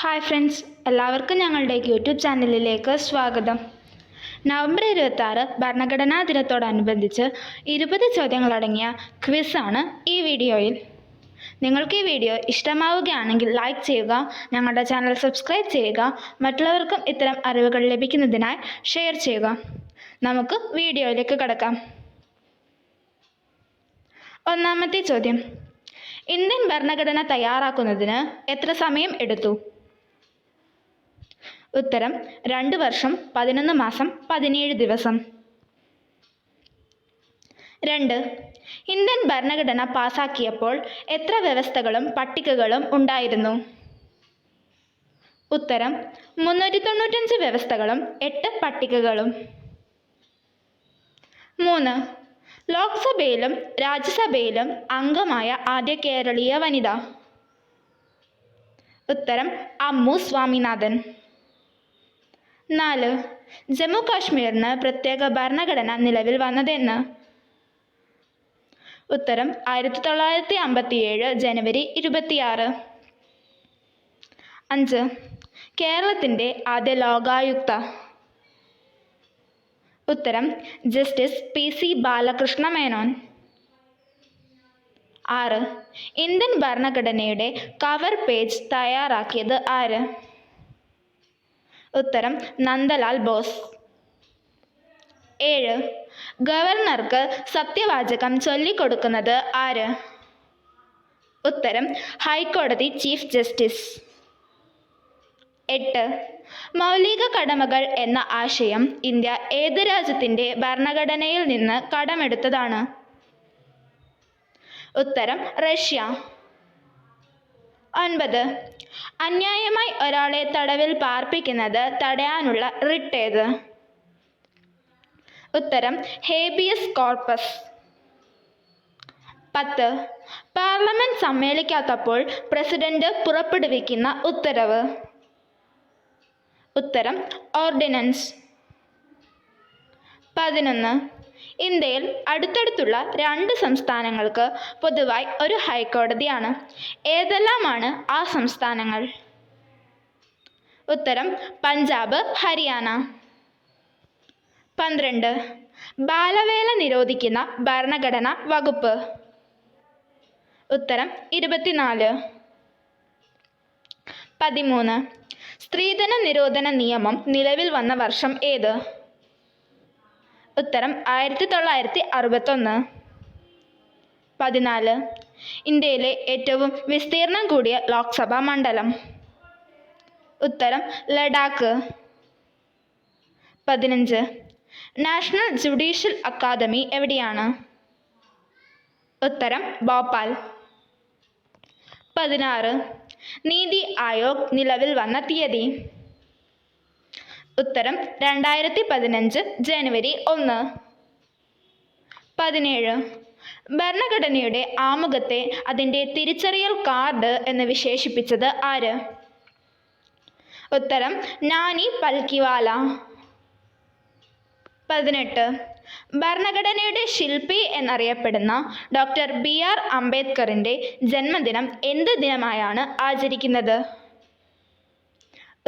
Hi friends എല്ലാവർക്കും ഞങ്ങളുടെ YouTube ചാനലിലേക്ക് സ്വാഗതം. നവംബർ ഇരുപത്തി ആറ് ഭരണഘടനാ ദിനത്തോടനുബന്ധിച്ച് ഇരുപത് ചോദ്യങ്ങളടങ്ങിയ ക്വിസാണ് ഈ വീഡിയോയിൽ. നിങ്ങൾക്ക് ഈ വീഡിയോ ഇഷ്ടമാവുകയാണെങ്കിൽ ലൈക്ക് ചെയ്യുക ഞങ്ങളുടെ ചാനൽ സബ്സ്ക്രൈബ് ചെയ്യുക മറ്റുള്ളവർക്കും ഇത്തരം അറിവുകൾ ലഭിക്കുന്നതിനായി ഷെയർ ചെയ്യുക. നമുക്ക് വീഡിയോയിലേക്ക് കടക്കാം. ഒന്നാമത്തെ ചോദ്യം. ഇന്ത്യൻ ഭരണഘടന തയ്യാറാക്കുന്നതിന് എത്ര സമയം എടുത്തു? ഉത്തരം രണ്ട് വർഷം പതിനൊന്ന് മാസം പതിനേഴ് ദിവസം. രണ്ട്. ഇന്ത്യൻ ഭരണഘടന പാസാക്കിയപ്പോൾ എത്ര വ്യവസ്ഥകളും പട്ടികകളും ഉണ്ടായിരുന്നു? ഉത്തരം മുന്നൂറ്റി തൊണ്ണൂറ്റഞ്ച് വ്യവസ്ഥകളും എട്ട് പട്ടികകളും. മൂന്ന്. ലോക്സഭയിലും രാജ്യസഭയിലും അംഗമായ ആദ്യ കേരളീയ വനിത. ഉത്തരം അമ്മു സ്വാമിനാഥൻ. നാല്. ജമ്മു കാശ്മീരിന് പ്രത്യേക ഭരണഘടന നിലവിൽ വന്നതെന്ന്? ഉത്തരം ആയിരത്തി തൊള്ളായിരത്തി അമ്പത്തിയേഴ് ജനുവരി ഇരുപത്തിയാറ്. അഞ്ച്. കേരളത്തിന്റെ ആദ്യ ലോകായുക്ത. ഉത്തരം justice P C Balakrishna Menon ആറ്. ഇന്ത്യൻ ഭരണഘടനയുടെ കവർ പേജ് തയ്യാറാക്കിയത് ആര്? ഉത്തരം നന്ദലാൽ ബോസ്. ഏഴ്. ഗവർണർക്ക് സത്യവാചകം ചൊല്ലിക്കൊടുക്കുന്നത് ആര്? ഉത്തരം ഹൈക്കോടതി ചീഫ് ജസ്റ്റിസ്. എട്ട്. മൗലിക കടമകൾ എന്ന ആശയം ഇന്ത്യ ഏത് രാജ്യത്തിന്റെ ഭരണഘടനയിൽ നിന്ന് കടമെടുത്തതാണ്? ഉത്തരം റഷ്യ. ഒൻപത്. അന്യായമായി ഒരാളെ തടവിൽ പാർപ്പിക്കുന്നത് തടയാനുള്ള റിട്ട് ഏത്? ഉത്തരം ഹേബിയസ് കോർപ്പസ്. പത്ത്. പാർലമെന്റ് സമ്മേളിക്കാത്തപ്പോൾ പ്രസിഡന്റ് പുറപ്പെടുവിക്കുന്ന ഉത്തരവ്. ഉത്തരം ഓർഡിനൻസ്. പതിനൊന്ന്. ഇന്ത്യയിൽ അടുത്തടുത്തുള്ള രണ്ട് സംസ്ഥാനങ്ങൾക്ക് പൊതുവായി ഒരു ഹൈക്കോടതിയാണ്. ഏതെല്ലാമാണ് ആ സംസ്ഥാനങ്ങൾ? ഉത്തരം പഞ്ചാബ് ഹരിയാന. പന്ത്രണ്ട് ബാലവേല നിരോധിക്കുന്ന ഭരണഘടനാ വകുപ്പ്. ഉത്തരം ഇരുപത്തിനാല്. പതിമൂന്ന് സ്ത്രീധന നിരോധന നിയമം നിലവിൽ വന്ന വർഷം ഏത്? ഉത്തരം ആയിരത്തി തൊള്ളായിരത്തി അറുപത്തൊന്ന് പതിനാല്. ഇന്ത്യയിലെ ഏറ്റവും വിസ്തീർണം കൂടിയ ലോക്സഭാ മണ്ഡലം. ഉത്തരം ലഡാക്ക്. പതിനഞ്ച്. നാഷണൽ ജുഡീഷ്യൽ അക്കാദമി എവിടെയാണ്? ഉത്തരം ഭോപ്പാൽ. പതിനാറ്. നീതി ആയോഗ് നിലവിൽ വന്ന തീയതി. ഉത്തരം രണ്ടായിരത്തി പതിനഞ്ച് ജനുവരി ഒന്ന്. പതിനേഴ്. ഭരണഘടനയുടെ ആമുഖത്തെ അതിന്റെ തിരിച്ചറിയൽ കാർഡ് എന്ന് വിശേഷിപ്പിച്ചത് ആര്? ഉത്തരം നാനി പൽക്കിവാല. പതിനെട്ട്. ഭരണഘടനയുടെ ശില്പി എന്നറിയപ്പെടുന്ന ഡോക്ടർ ബി ആർ അംബേദ്കറിന്റെ ജന്മദിനം എന്ത് ദിനമായാണ് ആചരിക്കുന്നത്?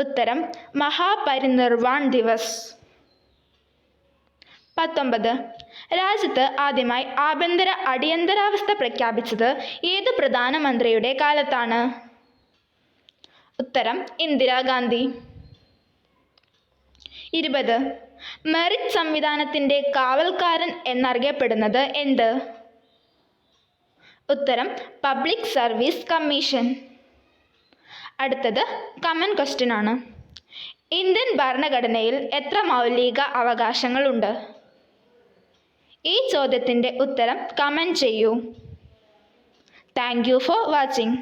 ഉത്തരം മഹാപരിനിർവാൺ ദിവസ്. പത്തൊമ്പത്. രാജ്യത്ത് ആദ്യമായി ആഭ്യന്തര അടിയന്തരാവസ്ഥ പ്രഖ്യാപിച്ചത് ഏത് പ്രധാനമന്ത്രിയുടെ കാലത്താണ്? ഉത്തരം ഇന്ദിരാഗാന്ധി ഇരുപത്. മെറിറ്റ് സംവിധാനത്തിന്റെ കാവൽക്കാരൻ എന്നറിയപ്പെടുന്നത് എന്ത്? ഉത്തരം പബ്ലിക് സർവീസ് കമ്മീഷൻ. അടുത്തത് കമൻ ക്വസ്റ്റ്യൻ ആണ്. ഇന്ത്യൻ ഭരണഘടനയിൽ എത്ര മൗലിക അവകാശങ്ങളുണ്ട്? ഈ ചോദ്യത്തിന്റെ ഉത്തരം കമന്റ് ചെയ്യൂ. Thank you for watching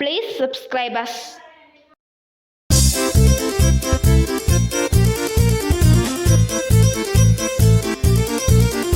please subscribe us